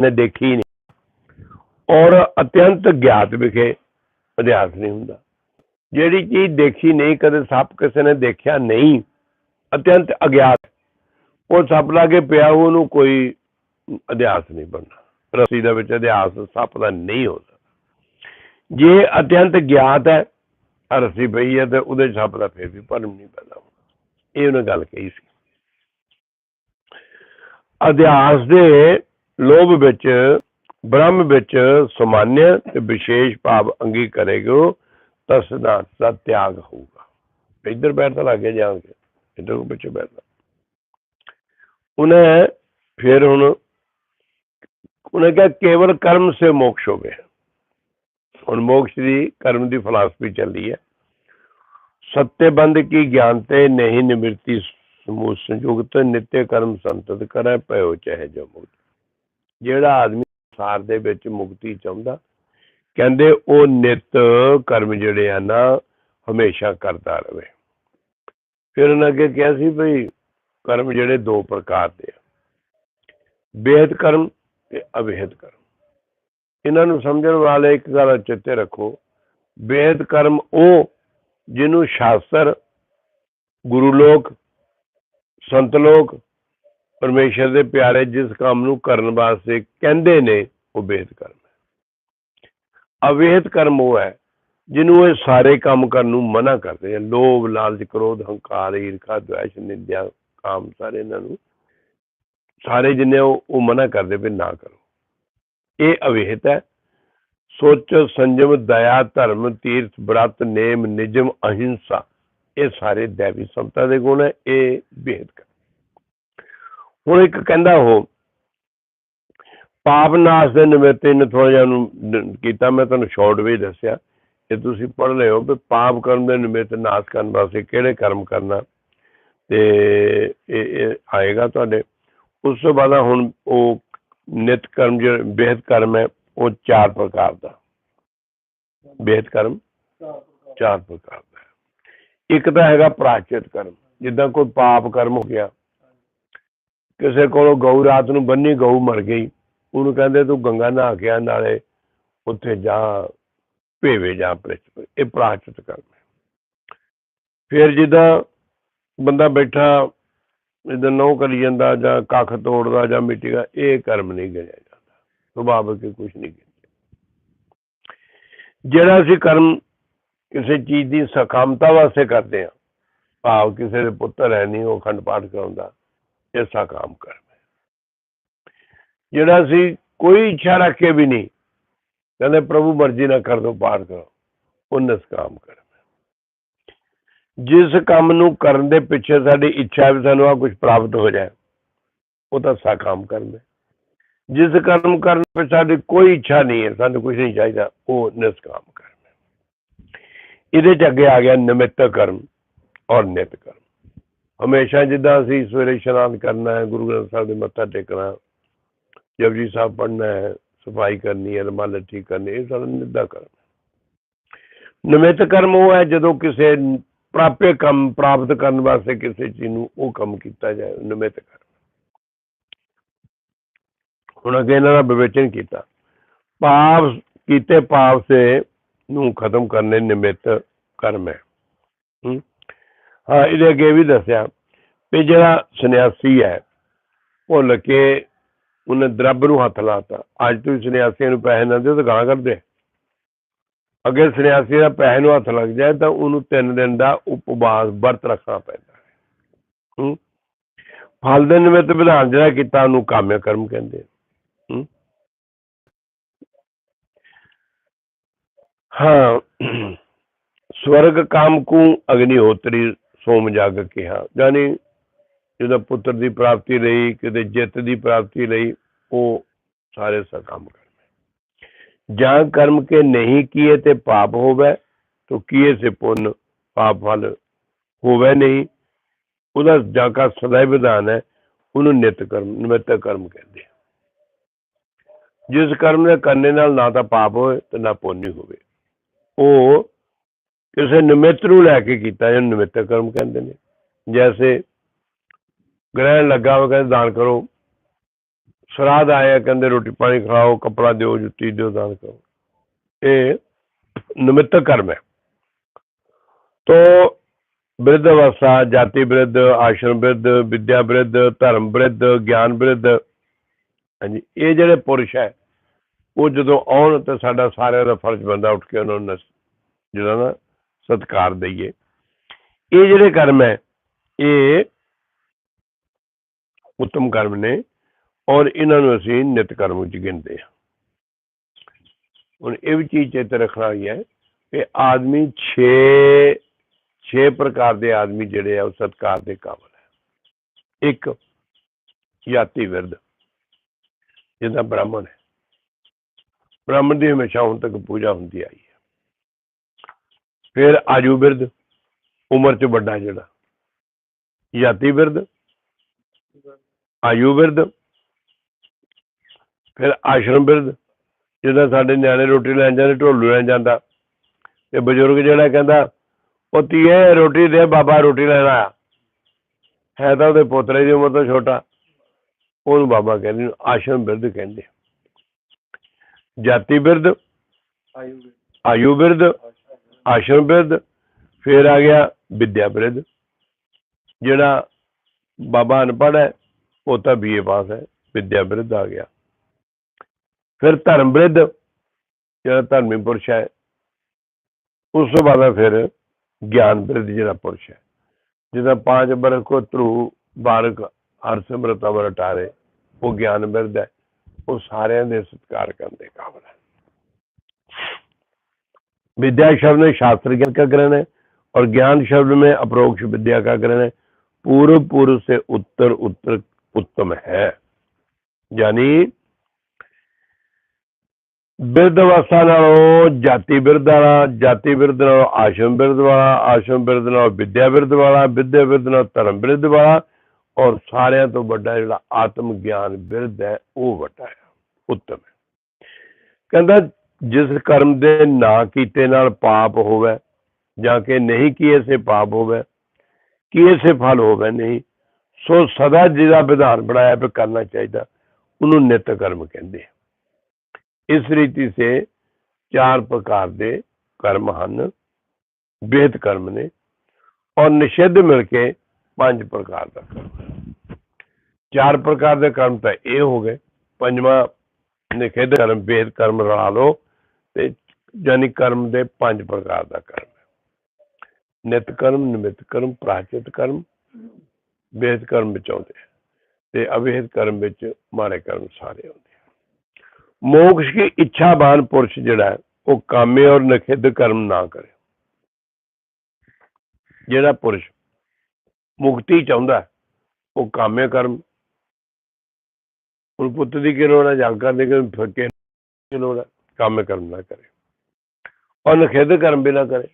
ਨੇ ਦੇਖੀ ਨਹੀਂ। ਔਰ ਅਤਿਅੰਤ ਗਿਆਤ ਵਿਖੇ ਅਭਿਆਸ ਨਹੀਂ ਹੁੰਦਾ। ਜਿਹੜੀ ਚੀਜ਼ ਦੇਖੀ ਨਹੀਂ, ਕਦੇ ਸੱਪ ਕਿਸੇ ਨੇ ਦੇਖਿਆ ਨਹੀਂ, ਅਤਿਅੰਤ ਅਗਿਆਤ। ਉਹ ਸੱਪ ਲਾਗੇ ਪਿਆ, ਉਹਨੂੰ ਕੋਈ ਅਧਿਆਸ ਨਹੀਂ ਬਣਨਾ ਰੱਸੀ ਦੇ ਵਿੱਚ ਅਧਿਆਸ ਸੱਪ ਦਾ ਨਹੀਂ ਹੋ ਸਕਦਾ। ਜੇ ਅਤਿਅੰਤ ਗਿਆਤ ਹੈ, ਰੱਸੀ ਪਈ ਹੈ, ਤੇ ਉਹਦੇ 'ਚ ਸੱਪ ਦਾ ਫੇਰ ਵੀ ਭਰਮ ਨਹੀਂ ਪੈਦਾ ਹੁੰਦਾ। ਇਹ ਉਹਨੇ ਗੱਲ ਕਹੀ ਸੀ। ਅਧਿਆਸ ਦੇ ਲੋਭ ਵਿੱਚ, ਬ੍ਰਹਮ ਵਿੱਚ ਸਮਾਨਿਆ ਤੇ ਵਿਸ਼ੇਸ਼ ਭਾਵ ਅੰਗੀ ਕਰੇਗੋ ਤਾਂ ਸਿਧਾਂਤ ਦਾ ਤਿਆਗ ਹੋਊਗਾ। ਇੱਧਰ ਬੈਠਦਾ, ਲੱਗੇ ਜਾਣ ਇੱਧਰ ਕੋ ਬੈਠਦਾ। ਉਹਨੇ ਫਿਰ ਹੁਣ, ਉਹਨੇ ਕਿਹਾ, ਕੇਵਲ ਕਰਮ ਸੇ ਮੋਕਸ਼ ਹੋਵੇ ਹੁਣ ਮੋਕਸ਼ ਦੀ, ਕਰਮ ਦੀ ਫਲਸਫੀ ਚੱਲੀ ਹੈ। ਸत्य ਕੀ ਗਿਆਨ ਤੇ ਨਹੀਂ ਨਿਮਰਤੀ ਸਮੂਹ ਸੰਯੁਗਤ ਨਿਤਯ ਕਰਮ ਸੰਤਤ ਕਰੈ, ਭਇਓ ਚਾਹੇ ਜੋ ਮੁਕਤ ਜਿਹੜਾ ਆਦਮੀ ਸੰਸਾਰ ਦੇ ਵਿੱਚ ਮੁਕਤੀ ਚਾਹੁੰਦਾ, ਕਹਿੰਦੇ ਉਹ ਨਿਤ ਕਰਮ ਜਿਹੜੇ ਆ ਨਾ, ਹਮੇਸ਼ਾ ਕਰਦਾ ਰਹੇ ਫਿਰ ਉਹਨਾਂ ਅੱਗੇ ਕਿਹਾ ਸੀ ਭਈ ਕਰਮ ਜਿਹੜੇ ਦੋ ਪ੍ਰਕਾਰ ਦੇ ਆ। ਬੇਹਦ ਕਰਮ ਤੇ ਅਬੇਹਦ ਕਰਮ। ਇਹਨਾਂ ਨੂੰ ਸਮਝਣ ਵਾਲੇ ਇੱਕ ਗੱਲ ਚਿੱਤੇ ਰੱਖੋ। ਬੇਹਦ ਕਰਮ ਉਹ ਜਿਹਨੂੰ ਸ਼ਾਸਤਰ, ਗੁਰੂ ਲੋਕ, ਸੰਤ ਲੋਕ ਪਰਮੇਸ਼ਰ ਦੇ ਪਿਆਰੇ ਜਿਸ ਕੰਮ ਨੂੰ ਕਰਨ ਵਾਸਤੇ ਕਹਿੰਦੇ ਨੇ, ਉਹ ਬੇਹਦ ਕਰਮ ਹੈ। ਅਵੇਦ ਕਰਮ ਉਹ ਹੈ, ਜਿਹਨੂੰ ਇਹ ਸਾਰੇ ਕੰਮ ਕਰਨ ਨੂੰ ਮਨਾ ਕਰਦੇ ਆ ਲੋਭ, ਲਾਲਚ, ਕ੍ਰੋਧ, ਹੰਕਾਰ, ਈਰਖਾ ਦ્વੈਸ਼ ਨਿੰਦਿਆ, ਕਾਮ, ਸਾਰੇ ਇਹਨਾਂ ਨੂੰ ਸਾਰੇ ਜਿੰਨੇ ਉਹ ਮਨਾ ਕਰਦੇ ਵੀ ਨਾ ਕਰੋ। ਇਹ ਅਵੇਹਤ ਹੈ। ਸੋਚ, ਸੰਜਮ, ਦਇਆ, ਧਰਮ, ਤੀਰਥ, ਬ੍ਰਤ, ਨੇਮ, ਨਿਜਮ, ਅਹਿੰਸਾ, ਇਹ ਸਾਰੇ ਦੇਵੀ ਸੰਤਾ ਦੇ ਗੁਣ ਹੈ। ਇਹ ਬੇਹਦ ਕਰ ਹੁਣ ਇੱਕ ਕਹਿੰਦਾ ਉਹ, ਪਾਪ ਨਾਸ਼ ਦੇ ਨਿਮਿਤ ਇਹਨੇ ਥੋੜਾ ਜਿਹਾ ਨੂੰ ਕੀਤਾ, ਮੈਂ ਤੁਹਾਨੂੰ ਸ਼ਾਰਟ ਵਿੱਚ ਦੱਸਿਆ ਇਹ ਤੁਸੀਂ ਪੜ੍ਹ ਲਿਓ ਵੀ ਪਾਪ ਕਰਮ ਦੇ ਨਿਮਿਤ ਨਾਸ਼ ਕਰਨ ਵਾਸਤੇ ਕਿਹੜੇ ਕਰਮ ਕਰਨਾ। ਤੇ ਇਹ ਆਏਗਾ ਤੁਹਾਡੇ। ਉਸ ਤੋਂ ਬਾਅਦ ਹੁਣ ਉਹ ਨਿਤ ਕਰਮ ਜਿਹੜਾ, ਬੇਹਦ ਕਰਮ ਹੈ, ਉਹ ਚਾਰ ਪ੍ਰਕਾਰ ਦਾ। ਬੇਹਦ ਕਰਮ, ਚਾਰ ਪ੍ਰਕਾਰ ਦਾ। ਇੱਕ ਤਾਂ ਹੈਗਾ ਪ੍ਰਾਚਿਤ ਕਰਮ, ਜਿੱਦਾਂ ਕੋਈ ਪਾਪ ਕਰਮ ਹੋ ਗਿਆ ਕਿਸੇ ਕੋਲੋਂ ਗਊ, ਰਾਤ ਨੂੰ ਬੰਨੀ ਗਊ ਮਰ ਗਈ। ਉਹਨੂੰ ਕਹਿੰਦੇ, ਤੂੰ ਗੰਗਾ ਨਹਾ ਕੇ ਆ, ਨਾਲੇ ਉੱਥੇ ਜਾ, ਭੇਵੇ ਜਾ ਪ੍ਰਿਥਵੀ ਇਹ ਪ੍ਰਾਚਿਤ ਕਰਮ ਫਿਰ ਜਿੱਦਾਂ ਬੰਦਾ ਬੈਠਾ ਇਦਾਂ ਨਹੁੰ ਕਰੀ ਜਾਂਦਾ ਜਾਂ ਕੱਖ ਤੋੜਦਾ ਜਾਂ ਮਿੱਟੀ ਦਾ, ਇਹ ਕਰਮ ਨਹੀਂ ਗਿਣਿਆ ਜਾਂਦਾ। ਸੁਭਾਵਿਕ ਹੀ ਕੁਝ ਨਹੀਂ ਗਿਣਿਆ ਜਿਹੜਾ ਅਸੀਂ ਕਰਮ ਕਿਸੇ ਚੀਜ਼ ਦੀ ਸਖਾਮਤਾ ਵਾਸਤੇ ਕਰਦੇ ਹਾਂ, ਭਾਵ ਕਿਸੇ ਦੇ ਪੁੱਤਰ ਹੈ ਨਹੀਂ, ਉਹ ਅਖੰਡ ਪਾਠ ਕਰਾਉਂਦਾ ਇਹ ਸਕਾਮ ਕਰਮ ਜਿਹੜਾ ਅਸੀਂ ਕੋਈ ਇੱਛਾ ਰੱਖ ਕੇ ਵੀ ਨਹੀਂ ਕਹਿੰਦੇ ਪ੍ਰਭੂ ਮਰਜ਼ੀ ਨਾਲ ਕਰ ਦੋ ਪਾਠ ਕਰੋ ਉਹ ਨਿਸਕਾਮ ਕਰਮ ਜਿਸ ਕੰਮ ਨੂੰ ਕਰਨ ਦੇ ਪਿੱਛੇ ਸਾਡੀ ਇੱਛਾ ਵੀ ਸਾਨੂੰ ਆ ਕੁਝ ਪ੍ਰਾਪਤ ਹੋ ਜਾਏ ਉਹ ਤਾਂ ਸਕਾਮ ਕਰਮ ਹੈ ਜਿਸ ਕਰਮ ਕਰਨ ਪਿੱਛੇ ਸਾਡੀ ਕੋਈ ਇੱਛਾ ਨਹੀਂ ਹੈ ਸਾਨੂੰ ਕੁਝ ਨਹੀਂ ਚਾਹੀਦਾ ਉਹ ਨਿਸਕਾਮ ਕਰਮ ਇਹਦੇ ਚ ਅੱਗੇ ਆ ਗਿਆ ਨਿਮਿਤ ਕਰਮ ਔਰ ਨਿਤ ਕਰਮ ਹਮੇਸ਼ਾ ਜਿੱਦਾਂ ਅਸੀਂ ਸਵੇਰੇ ਇਸ਼ਨਾਨ ਕਰਨਾ ਹੈ, ਗੁਰੂ ਗ੍ਰੰਥ ਸਾਹਿਬ ਦੇ ਮੱਥਾ ਟੇਕਣਾ ਜਪਜੀ ਸਾਹਿਬ ਪੜ੍ਹਨਾ ਹੈ, ਸਫ਼ਾਈ ਕਰਨੀ ਹੈ, ਰਮਾਲ ਠੀਕ ਕਰਨੀ, ਇਹ ਸਾਰਾ ਨਿੱਦਾ ਕਰਮ ਨਿਮਿਤ ਕਰਮ ਉਹ ਹੈ ਜਦੋਂ ਕਿਸੇ ਪ੍ਰਾਪੇ ਕੰਮ ਪ੍ਰਾਪਤ ਕਰਨ ਵਾਸਤੇ ਕਿਸੇ ਚੀਜ਼ ਨੂੰ ਉਹ ਕੰਮ ਕੀਤਾ ਜਾਏ, ਨਿਮਿਤ ਕਰਮ। ਹੁਣ ਅੱਗੇ ਇਹਨਾਂ ਦਾ ਵਿਵੇਚਨ ਕੀਤਾ। ਪਾਪ ਕੀਤੇ ਪਾਪ ਸੇ ਨੂੰ ਖਤਮ ਕਰਨੇ ਨਿਮਿਤ ਕਰਮ ਹੈ। ਹਾਂ, ਇਹਦੇ ਅੱਗੇ ਵੀ ਦੱਸਿਆ ਵੀ ਜਿਹੜਾ ਸੰਨਿਆਸੀ ਹੈ ਭੁੱਲ ਕੇ ਉਹਨੇ ਦਰਬ ਨੂੰ ਹੱਥ ਲਾਤਾ। ਅੱਜ ਤੁਸੀਂ ਸੰਨਿਆਸੀਆਂ ਨੂੰ ਪੈਸੇ ਨਾ ਦਿਓ ਤਾਂ ਗਾਂ ਕਰਦੇ। ਅੱਗੇ ਸੰਨਿਆਸੀ ਦਾ ਪੈਸੇ ਨੂੰ ਹੱਥ ਲੱਗ ਜਾਏ ਤਾਂ ਉਹਨੂੰ ਤਿੰਨ ਦਿਨ ਦਾ ਉਪਵਾਸ, ਵਰਤ ਰੱਖਣਾ ਪੈਂਦਾ ਹੈ। ਹਮ? ਫਲ ਦੇ ਨਿਮਿਤ ਵਿਧਾਨ ਜਿਹੜਾ ਕੀਤਾ, ਉਹਨੂੰ ਕਾਮਿਆ ਕਰਮ ਕਹਿੰਦੇ ਹਾਂ? ਸਵਰਗ ਕਾਮ ਕੂ ਅਗਨੀਹੋਤਰੀ ਸੋਮ ਜਗ ਕਿਹਾ। ਯਾਨੀ ਜਿਹਦਾ ਪੁੱਤਰ ਦੀ ਪ੍ਰਾਪਤੀ ਲਈ, ਕਿਤੇ ਜਿੱਤ ਦੀ ਪ੍ਰਾਪਤੀ ਲਈ ਉਹ ਸਾਰੇ ਸਕਾਮ ਕਰਮ ਜਾਂ ਕਰਮ ਕੇ ਨਹੀਂ ਕੀਏ ਤੇ ਪਾਪ ਹੋਵੇ, ਤੋ ਕੀਏ ਸੇ ਪੁੰਨ, ਪਾਪ ਫਲ ਹੋਵੇ ਨਹੀਂ। ਉਹਦਾ ਜਾਂ ਕਾ ਸਦਾ ਵਿਧਾਨ ਹੈ, ਉਹਨੂੰ ਨਿਤ ਕਰਮ, ਨਿਮਿਤ ਕਰਮ ਕਹਿੰਦੇ ਜਿਸ ਕਰਮ ਦੇ ਕਰਨੇ ਨਾਲ ਨਾ ਤਾਂ ਪਾਪ ਹੋਵੇ ਤੇ ਨਾ ਪੁੰਨ ਹੀ ਹੋਵੇ। ਉਹ ਕਿਸੇ ਨਿਮਿਤ ਨੂੰ ਲੈ ਕੇ ਕੀਤਾ ਜਾਂ ਨਿਮਿਤ ਕਰਮ ਕਹਿੰਦੇ ਨੇ। ਜੈਸੇ ਗ੍ਰਹਿਣ ਲੱਗਾ ਹੋਵੇ ਕਹਿੰਦੇ ਦਾਨ ਕਰੋ। ਸਰਾਧ ਆਇਆ, ਕਹਿੰਦੇ ਰੋਟੀ ਪਾਣੀ ਖਾਓ ਕੱਪੜਾ ਦਿਓ, ਜੁੱਤੀ ਦਿਓ, ਦਾਨ ਕਰੋ। ਇਹ ਨਿਮਿਤਕ ਕਰਮ ਹੈ। ਤੋ ਬਿਰਧ ਅਵਸਥਾ, ਜਾਤੀ ਬਿਰਧ, ਆਸ਼ਰਮ ਬਿਰਧ, ਵਿਦਿਆ ਬਿਰਧ, ਧਰਮ ਬਿਰਧ, ਗਿਆਨ ਬਿਰਧ, ਹਾਂਜੀ, ਇਹ ਜਿਹੜੇ ਪੁਰਸ਼ ਹੈ, ਉਹ ਜਦੋਂ ਆਉਣ ਤਾਂ ਸਾਡਾ ਸਾਰਿਆਂ ਦਾ ਫਰਜ਼ ਬੰਦਾ ਉੱਠ ਕੇ ਉਹਨਾਂ ਨੂੰ ਨਸ- ਜਿਹੜਾ ਨਾ ਸਤਿਕਾਰ ਦਈਏ। ਇਹ ਜਿਹੜੇ ਕਰਮ ਹੈ, ਇਹ ਉੱਤਮ ਕਰਮ ਨੇ ਔਰ ਇਹਨਾਂ ਨੂੰ ਅਸੀਂ ਨਿਤ ਕਰਮ ਵਿੱਚ ਗਿਣਦੇ ਹਾਂ। ਹੁਣ ਇਹ ਵੀ ਚੀਜ਼ ਚੇਤੇ ਰੱਖਣਾ ਹੋਈ ਹੈ ਕਿ ਆਦਮੀ 6 6 ਪ੍ਰਕਾਰ ਦੇ ਆਦਮੀ ਜਿਹੜੇ ਆ, ਉਹ ਸਤਕਾਰ ਦੇ ਕਾਬਲ ਹੈ। ਇੱਕ ਜਾਤੀ ਵਿਰਧ, ਜਿਹਦਾ ਬ੍ਰਾਹਮਣ ਹੈ। ਬ੍ਰਾਹਮਣ ਦੀ ਹਮੇਸ਼ਾ ਹੁਣ ਤੱਕ ਪੂਜਾ ਹੁੰਦੀ ਆਈ ਹੈ। ਫਿਰ ਆਜੂ ਬਿਰਧ ਉਮਰ ਚ ਵੱਡਾ ਜਿਹੜਾ। ਜਾਤੀ ਬਿਰਧ ਆਯੂ ਬਿਰਧ ਫਿਰ ਆਸ਼ਰਮ ਬਿਰਧ ਜਿਹਦਾ ਸਾਡੇ ਨਿਆਣੇ ਰੋਟੀ ਲੈਣ ਜਾਂਦੇ ਢੋਲੂ ਲੈਣ ਜਾਂਦਾ। ਤੇ ਬਜ਼ੁਰਗ ਜਿਹੜਾ ਕਹਿੰਦਾ ਉਹ ਧੀਏ ਰੋਟੀ ਦੇ ਬਾਬਾ ਰੋਟੀ ਲੈਣ ਆਇਆ। ਹੈ ਤਾਂ ਉਹਦੇ ਪੋਤਰੇ ਦੀ ਉਮਰ ਤੋਂ ਛੋਟਾ। ਉਹਨੂੰ ਬਾਬਾ ਕਹਿੰਦੇ ਨੇ ਆਸ਼ਰਮ ਬਿਰਧ ਕਹਿੰਦੇ ਜਾਤੀ ਬਿਰਧ। ਆਯੂ ਬਿਰਧ ਆਸ਼ਰਮ ਬਿਰਧ, ਫਿਰ ਆ ਗਿਆ ਵਿਦਿਆ ਬਿਰਧ। ਜਿਹੜਾ ਬਾਬਾ ਅਨਪੜ੍ਹ ਹੈ, ਉਹ ਤਾਂ ਬੀਏ ਪਾਸ ਹੈ, ਵਿਦਿਆ ਬਿਰਧ ਆ ਗਿਆ। ਫਿਰ ਧਰਮ ਬਿਰਧ, ਜਿਹੜਾ ਧਰਮੀ ਪੁਰਸ਼ ਹੈ, ਉਸ ਤੋਂ ਬਾਅਦ ਫਿਰ ਗਿਆਨ ਬਿਰਧ ਜਿਹੜਾ ਪੁਰਸ਼ ਹੈ। ਜਿਹਦਾ ਪੰਜ ਬਰਖ ਕੋ ਧਰੂ ਬਾਰਕ ਹਰ ਸਿਮਰਤ ਅਮਰ, ਅਟਾਰੇ, ਉਹ ਗਿਆਨ ਬਿਰਧ ਹੈ। ਉਹ ਸਾਰਿਆਂ ਦੇ ਸਤਿਕਾਰ ਕਰਨ ਦੇ ਕਾਬਲ ਹੈ। विद्या शब्द में शास्त्र ज्ञान का ग्रहण है और ज्ञान शब्द में अप्रोक्ष विद्या का ग्रहण है पूर्व पूर्व से उत्तर उत्तर उत्तम है यानी ਬਿਰਧ ਅਵਸਥਾ ਨਾਲੋਂ ਜਾਤੀ ਬਿਰਧ ਵਾਲਾ ਜਾਤੀ ਬਿਰਧ ਨਾਲੋਂ ਆਸ਼ਰਮ ਬਿਰਧ ਵਾਲਾ ਆਸ਼ਰਮ ਬਿਰਧ ਨਾਲੋਂ ਵਿਦਿਆ ਬਿਰਧ ਵਾਲਾ ਵਿਦਿਆ ਬਿਰਧ ਨਾਲੋਂ ਧਰਮ ਬਿਰਧ ਵਾਲਾ ਔਰ ਸਾਰਿਆਂ ਤੋਂ ਵੱਡਾ ਜਿਹੜਾ ਆਤਮ ਗਿਆਨ ਬਿਰਧ ਹੈ ਉਹ ਵੱਡਾ ਹੈ ਉੱਤਮ ਹੈ ਕਹਿੰਦਾ ਜਿਸ ਕਰਮ ਦੇ ਨਾ ਕੀਤੇ ਨਾਲ ਪਾਪ ਹੋਵੇ ਜਾਂ ਕਿ ਨਹੀਂ ਕੀਏ ਸੇ ਪਾਪ ਹੋਵੇ, ਕੀਏ ਸੇ ਫਲ ਹੋਵੇ ਨਹੀਂ, ਸੋ ਸਦਾ ਜਿਹਦਾ ਵਿਧਾਨ ਬਣਾਇਆ ਵੀ ਕਰਨਾ ਚਾਹੀਦਾ, ਉਹਨੂੰ ਨਿਤ ਕਰਮ ਕਹਿੰਦੇ ਇਸ ਰੀਤੀ ਸੇ ਚਾਰ ਪ੍ਰਕਾਰ ਦੇ ਕਰਮ ਹਨ, ਬੇਦ ਕਰਮ ਨੇ ਔਰ ਨਿਸ਼ੇਧ ਮਿਲ ਕੇ ਪੰਜ ਪ੍ਰਕਾਰ ਦਾ ਕਰਮ ਚਾਰ ਪ੍ਰਕਾਰ ਦੇ ਕਰਮ ਤਾਂ ਇਹ ਹੋ ਗਏ, ਪੰਜਵਾਂ ਨਿਖੇਧ ਕਰਮ, ਬੇਦ ਕਰਮ ਰਲਾ ਲਓ ਤੇ ਜਾਨੀ ਕਰਮ ਦੇ ਪੰਜ ਪ੍ਰਕਾਰ ਦਾ ਕਰਮ ਹੈ। ਨਿਤ ਕਰਮ, ਨਿਮਿਤ ਕਰਮ ਪ੍ਰਾਚਿਤ ਕਰਮ ਬੇਦ ਕਰਮ ਵਿੱਚ ਆਉਂਦੇ ਤੇ ਅਵੇਦ ਕਰਮ ਵਿੱਚ ਮਾੜੇ ਕਰਮ ਸਾਰੇ ਆਉਂਦੇ ਮੋਕਸ਼ ਦੀ ਇੱਛਾਵਾਨ ਪੁਰਸ਼ ਜਿਹੜਾ ਉਹ ਕਾਮੇ ਔਰ ਨਖਿੱਧ ਕਰਮ ਨਾ ਕਰੇ। ਜਿਹੜਾ ਪੁਰਸ਼ ਮੁਕਤੀ ਚਾਹੁੰਦਾ ਉਹ ਕਾਮੇ ਕਰਮ ਉਹ ਪੁੱਤ ਦੀ ਕੀ ਲੋੜ ਹੈ ਜਗ ਕਰਨੇ ਕਿ ਫੱਕੇ ਕੀ ਕਾਮੇ ਕਰਮ ਨਾ ਕਰੇ। ਔਰ ਨਖਿੱਧ ਕਰਮ ਵੀ ਨਾ ਕਰੇ।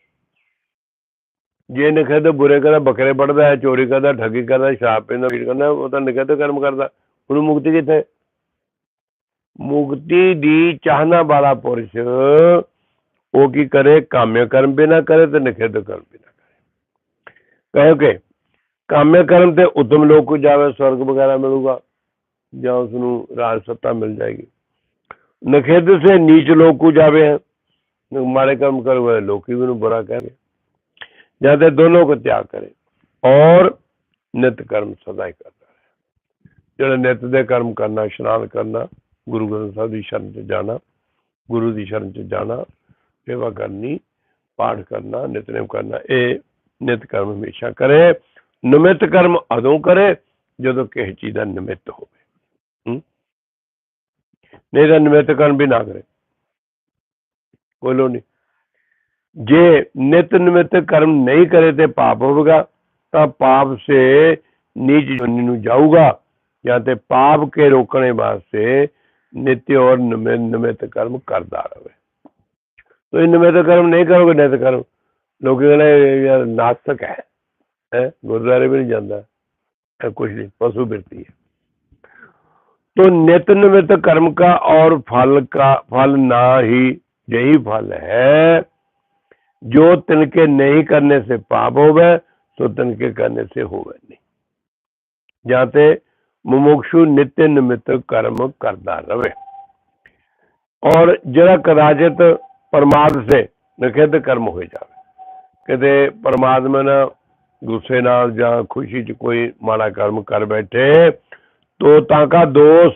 ਜੇ ਨਖਿੱਧ ਬੁਰੇ ਕਰਦਾ, ਬੱਕਰੇ ਵੱਢਦਾ ਹੈ ਚੋਰੀ ਕਰਦਾ, ਠੱਗੀ ਕਰਦਾ, ਸ਼ਰਾਬ ਪੀਂਦਾ ਕੀ ਕਰਦਾ, ਉਹ ਤਾਂ ਨਖਿੱਧ ਕਰਮ ਕਰਦਾ। ਉਹਨੂੰ ਮੁਕਤੀ ਕਿੱਥੇ? ਮੁਕਤੀ ਦੀ ਚਾਹਨਾ ਵਾਲਾ ਪੁਰਸ਼ ਉਹ ਕੀ ਕਰੇ? ਕਾਮਯ ਕਰਮ ਵੀ ਨਾ ਕਰੇ ਤੇ ਨਿਖੇਧ ਕਰਮ ਵੀ ਨਾ ਕਰੇ। ਕਹੋ ਕਿ ਕਾਮਿਆ ਕਰਮ ਤੇ ਉਤਮ ਲੋਕ ਕੋ ਜਾਵੇ, ਸਵਰਗ ਵਗੈਰਾ ਮਿਲੂਗਾ ਜਾਂ ਉਸ ਨੂੰ ਰਾਜ ਸੱਤਾ ਮਿਲ ਜਾਏਗੀ। ਨਿਖੇਧ ਸੇ ਨੀਚ ਲੋਕ ਕੋ ਜਾਵੇ ਮਾੜੇ ਕੰਮ ਕਰਵੇ ਲੋਕੀ ਵੀ ਨੂੰ ਬੁਰਾ ਕਹਦੇ ਜਾਂ ਤੇ ਦੋਨੋਂ ਕੋ ਤਿਆਗ ਕਰੇ ਔਰ ਨਿਤ ਕਰਮ ਸਦਾ ਹੀ ਕਰਦਾ ਹੈ ਜਿਹੜਾ ਨਿਤ ਦੇ ਕਰਮ ਕਰਨਾ, ਇਸ਼ਨਾਨ ਕਰਨਾ, ਗੁਰੂ ਗ੍ਰੰਥ ਸਾਹਿਬ ਦੀ ਸ਼ਰਨ 'ਚ ਜਾਣਾ, ਗੁਰੂ ਦੀ ਸ਼ਰਨ 'ਚ ਜਾਣਾ, ਸੇਵਾ ਕਰਨੀ, ਪਾਠ ਕਰਨਾ ਨਿਤਨੇਮ ਕਰਨਾ, ਇਹ ਨਿਤ ਕਰਮ ਹਮੇਸ਼ਾ ਕਰੇ, ਨਿਮਿਤ ਕਰਮ ਅਦੋਂ ਕਰੇ ਜਦੋਂ ਕਿਸੇ ਚੀਜ਼ ਦਾ ਨਿਮਿਤ ਹੋਵੇ। ਹਮ? नहीं तो ਵੀ ਨਾ ਕਰੇ। ਕੋਈ ਲੋ नहीं जे नित निमित्त कर्म नहीं करे तो पाप होगा ਤਾਂ ਪਾਪ ਸੇ ਨੀਚ ਜੁਨੀ ਨੂੰ ਜਾਊਗਾ, ਜਾਂ ਤੇ ਪਾਪ ਕੇ ਰੋਕਣੇ ਵਾਸਤੇ ਨਿਤਿ ਔਰ ਨਿਮਿਤ ਕਰਮ ਕਰਦਾ ਰਹੇ ਤੋ ਇਹ ਨਿਮਿਤ ਕਰਮ ਨਹੀਂ ਕਰੋਗੇ, ਨਿਤ ਕਰਮ। ਲੋਕੀ ਕਹਿੰਦੇ ਯਾਰ ਨਾਸਤਕ ਹੈ। ਗੁਰਦੁਆਰੇ ਵੀ ਨਹੀਂ ਜਾਂਦਾ। ਕੁਛ ਨਹੀਂ, ਪਸ਼ੂ ਬਿਰਤੀ ਹੈ। तो नित निमित कर्म का और फल का फल ना ही यही फल है जो तिनके नहीं करने से पाप होवे तो तिनके करने से होवे नहीं जाते ਮੁਮੁਕਸ਼ੂ ਨਿਤ ਨਿਮਿਤ ਕਰਮ ਕਰਦਾ ਰਵੇ ਔਰ ਜਿਹੜਾ ਕਦਾਚਿਤ ਪਰਮਾਰਥ ਸੇ ਨਿਖੇਧ ਕਰਮ ਹੋ ਜਾਵੇ ਕਿਤੇ ਪਰਮਾਤਮਾ ਨਾਲ ਗੁੱਸੇ ਨਾਲ ਜਾਂ ਖੁਸ਼ੀ 'ਚ ਕੋਈ ਮਾੜਾ ਕਰਮ ਕਰ ਬੈਠੇ ਤੋ ਤਾਂ ਕਾ ਦੋਸ਼